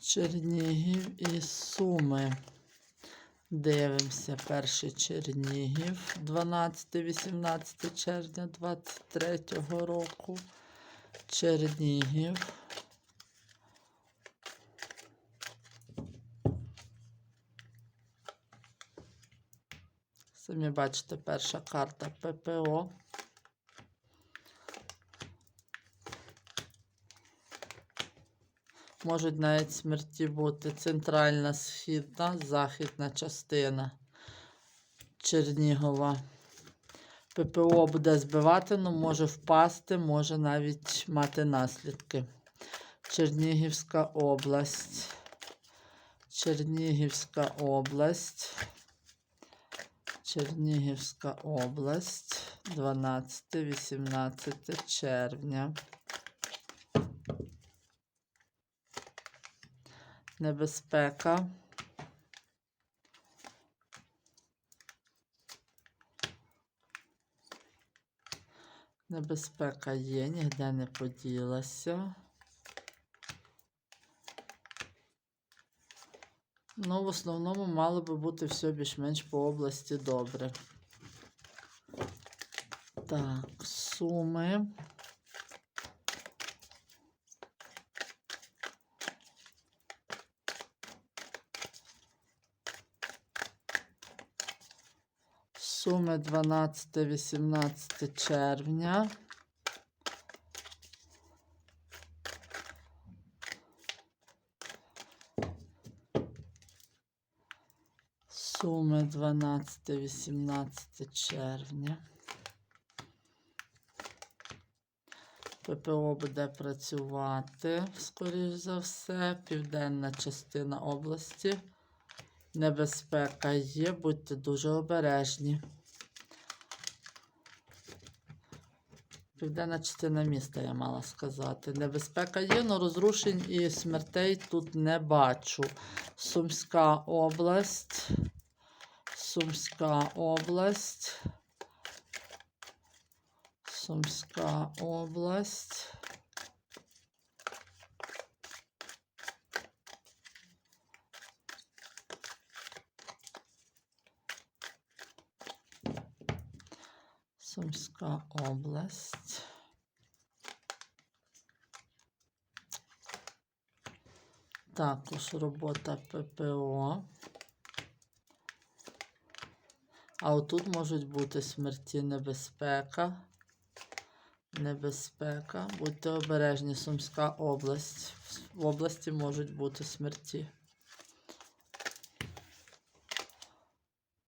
Чернігів і Суми. Дивимося. Перший Чернігів 12-18 червня 23-го року. Чернігів. Самі бачите, перша карта ППО. Можуть навіть смерті бути центральна, східна, західна частина Чернігова. ППО буде збивати, але може впасти, може навіть мати наслідки. Чернігівська область. Чернігівська область. Чернігівська область. 12-18 червня. Небезпека. Небезпека є, ніде не поділася. Ну, в основному мало би бути все більш-менш по області добре. Так, суми. Суми 12-18 червня. Суми 12-18 червня. ППО буде працювати, скоріш за все, південна частина області. Небезпека є, будьте дуже обережні. Південна частина міста, я мала сказати. Небезпека є, але розрушень і смертей тут не бачу. Сумська область. Сумська область. Сумська область. Сумська область. Також робота ППО. А отут можуть бути смерті небезпека. Небезпека. Будьте обережні, Сумська область. В області можуть бути смерті.